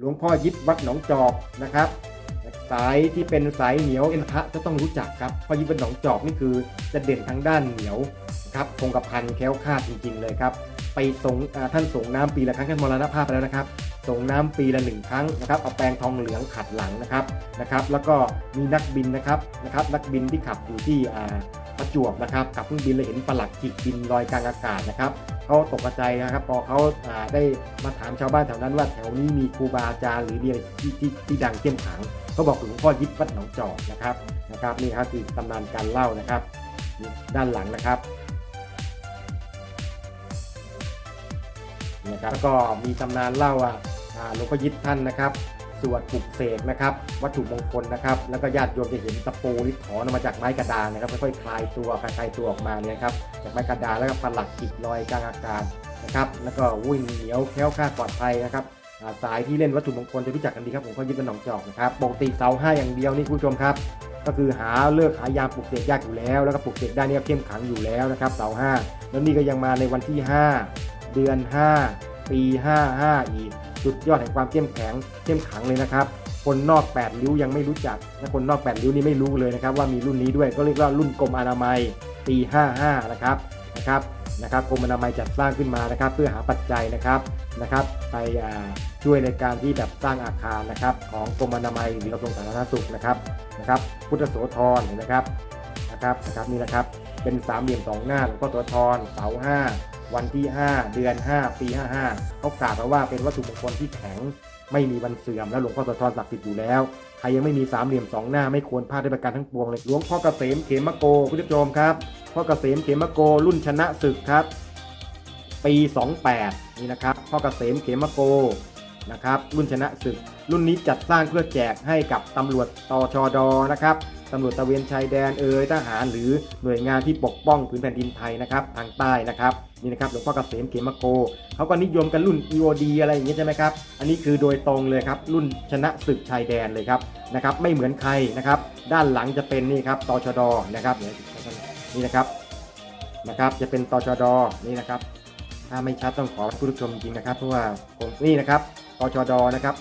หลวงพ่อยิบวัดหนองจอกนะครับ สายที่เป็นสายเหนียวเอ็นพระจะต้องรู้จักครับพ่อยิบวัดหนองจอกนี่คือจะเด่นทางด้านเหนียวครับคงกระพันแคล้วคลาดจริง ๆ เลยครับไปส่งท่านส่งน้ำปีละครั้งท่านมรณภาพไปแล้วนะครับส่งน้ำปีละหนึ่งครั้งนะครับเอาแปรงทองเหลืองขัดหลังนะครับนะครับ แล้วก็มีนักบินนะครับนะครับ นักบินที่ขับอยู่ที่ประจวบนะครับขับเครื่องบินแล้วเห็นปลักจิกบินลอยกลางอากาศนะครับ เขาตกใจนะครับ พอเขาาได้มาถามชาวบ้านแถวนั้นว่าแถวนี้มีครูบาอาจารย์หรือมีอะไรที่ที่ที่ดังเข้มขังเขาบอกหลวงพ่อยิบวัดหนองจอกนะครับนะครับนี่ครับคือตำนานการเล่านะครับด้านหลังนะครับนะครับแล้วก็มีตำนานเล่าว่าอ่าหลวงพ่อยิดท่านนะครับ สวดปลุกเสกนะครับ วัตถุมงคลนะครับ แล้วก็ญาติโยมจะเห็นตะปูนี่ถอนออกมาจากไม้กระดานนะครับค่อยๆคลายตัวคลายตัวออกมาเนี่ยครับจากไม้กระดานแล้วก็ปลักจิกลอยกลางอากาศนะครับ แล้วก็วิ่งเหนียวแค้วคลาดปลอดภัยนะครับาสายที่เล่นวัตถุมงคลจะรู้จักกันดีครับผมก็ยึดเป็นหนองจอกนะครับปกติเสาห้าอย่างเดียวนี่คุณผู้ชมครับ ก็คือหาเลิกหายามปลุกเสกยากอยู่แล้ว แล้วก็ปลุกเสกได้นี่ก็เข้มขังอยู่แล้วนะครับเสาห้าแล้วนี่ก็ยังมาในวันที่ 5 เดือน 5 ปี 55 อีก สุดยอดแห่งความเข้มแข็งเข้มขังเลยนะครับ คนนอก8ริ้วยังไม่รู้จักและคนนอก8ริ้วนี่ไม่รู้เลยนะครับว่ามีรุ่นนี้ด้วยก็เรียกว่ารุ่นกรมอนามัยปี 55 นะครับนะครับนะครับกรมอนามัยจัดสร้างขึ้นมานะครับ เพื่อหาปัจจัยนะครับนะครับ ไปอ่าช่วยในการที่แบบสร้างอาคารนะครับ ของกรมอนามัยหรือกระทรวงสาธารณสุขนะครับนะครับ พุทธโสธรนไหมครับนะครับนะครับนี่นะครับเป็นสามเหลี่ยมสองหน้าหลวงพ่อโสธรเสาห้า วันที่ 5 เดือน 5 ปี 55เขากล่าวมาว่าเป็นวัตถุมงคลที่แข็งไม่มีวันเสื่อมและหลวงพ่อโสธรศักดิ์สิทธิ์อยู่แล้ว ใครยังไม่มีสามเหลี่ยมสองหน้าไม่ควรพลาดด้วยประการทั้งปวงเลยหลวงพ่อเกษมเขมโกคุณผู้ชมครับพ่อเกษมเขมโกรุ่นชนะศึกครับ ปี 28 นี่นะครับพ่อเกษมเขมโก นะครับ รุ่นชนะศึก รุ่นนี้จัดสร้างเพื่อแจกให้กับตำรวจตชดนะครับตำรวจตะเวนชายแดนเอ่ยทหารหรือหน่วยงานที่ปกป้องพื้นแผ่นดินไทยนะครับทางใต้นะครับนี่นะครับหลวงพ่อเกษมเขมโกเขาก็นิยมกันรุ่น EOD อะไรอย่างเงี้ยใช่ไหมครับอันนี้คือโดยตรงเลยครับรุ่นชนะศึกชายแดนเลยครับนะครับไม่เหมือนใครนะครับด้านหลังจะเป็นนี่ครับตชดนะครับนี่นะครับนะครับจะเป็นตชดนี่นะครับ ถ้าไม่ชัดต้องขอผู้ชมจริงนะครับ เพราะว่าผมนี่นะครับตชดนะครับ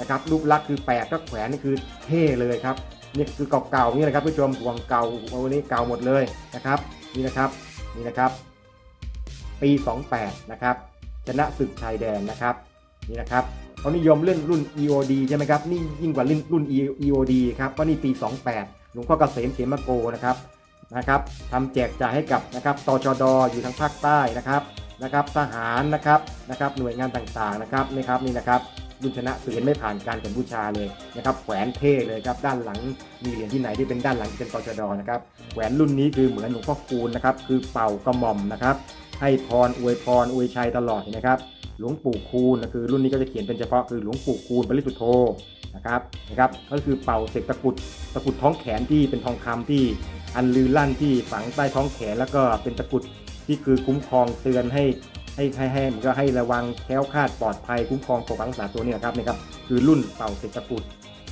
นะครับรูปลักษณ์คือแปลกก็แขวนนี่คือเท่เลยครับนี่คือเก่าๆนี่นะครับผู้ชมห่วงเก่าวันนี้เก่าหมดเลยนะครับนี่นะครับนี่นะครับ ปี 28 นะครับชนะศึกชายแดนนะครับนี่นะครับเขานิยมเรื่องรุ่น EOD ใช่ไหมครับนี่ยิ่งกว่ารุ่นรุ่น EOD ครับเพราะนี่ปี 28 หลวงพ่อเกษมเขมโกนะครับนะครับทำแจกจ่ายให้กับนะครับตชดอยู่ทางภาคใต้นะครับ นะครับทหารนะครับนะครับหน่วยงานต่างๆนะครับนี่ครับนี่นะครับรุ่นชนะเสือนไม่ผ่านการแข่งบูชาเลยนะครับแขวนเท่เลยครับด้านหลังมีเหรียญที่ไหนที่เป็นด้านหลังที่เป็นตชดนะครับแขวนรุ่นนี้คือเหมือนหลวงพ่อคูณนะครับคือเป่ากระหม่อมนะครับให้พรอวยพรอวยชัยตลอดเห็นะครับหลวงปู่คูณคือรุ่นนี้ก็จะเขียนเป็นเฉพาะคือหลวงปู่คูณปริสุทธโธนะครับนะครับก็คือเป่าเสกตะกุดตะกุดท้องแขนที่เป็นทองคำที่อันลือลั่นที่ฝังใต้ท้องแขนแล้วก็เป็นตะกุด ที่คือคุ้มครองเตือนให้ให้ให้ให้มันก็ให้ระวังแคล้วคลาดปลอดภัยคุ้มครองปกปักรักษาตัวนี่ยครับนี่ครับคือรุ่นเป่าเสกตะกรุด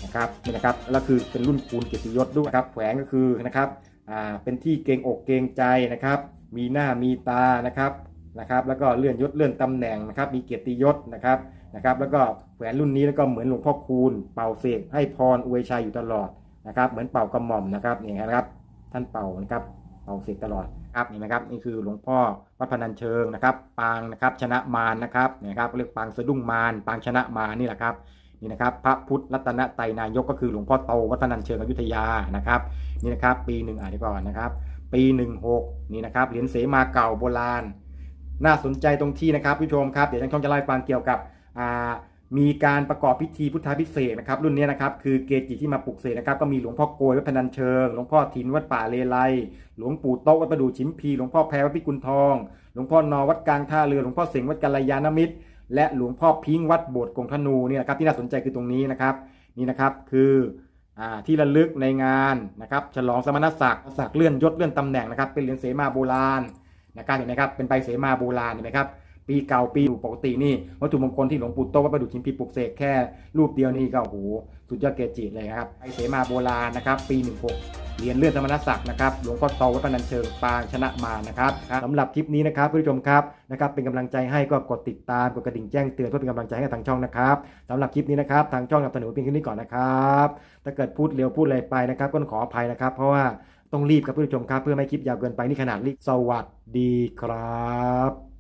นะครับนี่นะครับแล้วคือเป็นรุ่นคูณเกียรติยศด้วยครับแขวงก็คือนะครับอ่าเป็นที่เกรงอกเกรงใจนะครับ มีหน้ามีตานะครับนะครับ แล้วก็เลื่อนยศเลื่อนตำแหน่งนะครับ มีเกียรติยศนะครับนะครับ แล้วก็แขวนรุ่นนี้แล้วก็เหมือนหลวงพ่อคูณ เป่าเสกให้พรอวยชัยอยู่ตลอดนะครับ เหมือนเป่ากระหม่อมนะครับนี่นะครับ ท่านเป่านะครับ เป่าเสกตลอดครับนี่นะครับนี่คือหลวงพ่อวัดพนัญเชิงนะครับปางนะครับชนะมารนะครับนี่นะครับเรียกปางสะดุ้งมารปางชนะมารนี่แหละครับนี่นะครับพระพุทธรัตนไตรนายกก็คือหลวงพ่อโตวัดพนัญเชิงอยุธยานะครับนี่นะครับปีหนึ่งอ่านดีก่อนนะครับปี 16นี่นะครับเหรียญเสมาเก่าโบราณ น่าสนใจตรงที่นะครับผู้ชมครับเดี๋ยวช่างช่องจะเล่าให้ฟังเกี่ยวกับอ่า มีการประกอบพิธีพุทธาพิเศษนะครับรุ่นนี้นะครับคือเกจิที่มาปลุกเสกนะครับก็มีหลวงพ่อโกยวัดพนัญเชิง หลวงพ่อถินวัดป่าเลไลหลวงปู่โต๊ะวัดประดู่ชิมพีหลวงพ่อแพรวัดพิกุลทอง หลวงพ่อนอวัดกลางท่าเรือหลวงพ่อเสงวัดกัลยาณมิตร และหลวงพ่อพิงวัดโบสถ์กงธนูเนี่ยนะครับที่น่าสนใจคือตรงนี้นะครับนี่นะครับคืออที่ระลึกในงานนะครับฉลองสมณศักดิ์ศักดิ์เลื่อนยศเลื่อนตำแหน่งนะครับเป็นเหรียญเสมาโบราณนะครับเห็นไหมครับเป็นใบเสมาโบราณเห็นไหมครับ ปีเก่าปีดูปกตินี่วัตถุมงคลที่หลวงปู่โตวัดประดุจชิมพีปลุกเสกแค่รูปเดียวนี่ก็โอ้โหสุดยอดเกจิเลยครับไอเสมาโบราณนะครับปี 16 เหรียญเลื่อนธรรมนศักดิ์นะครับหลวงพ่อโตวัดพนัญเชิงปางชนะมานะครับสำหรับคลิปนี้นะครับผู้ชมครับนะครับเป็นกำลังใจให้ก็กดติดตามกดกระดิ่งแจ้งเตือนเพื่อเป็นกำลังใจให้กับทางช่องนะครับสำหรับคลิปนี้นะครับทางช่องนำเสนอเพียงแค่นี้ก่อนนะครับถ้าเกิดพูดเร็วพูดอะไรไปนะครับก็ต้องขออภัยนะครับ เพราะว่าต้องรีบครับผู้ชมครับเพื่อไม่ให้คลิปยาวเกินไปนี่ขนาดรีบสวัสดีครับ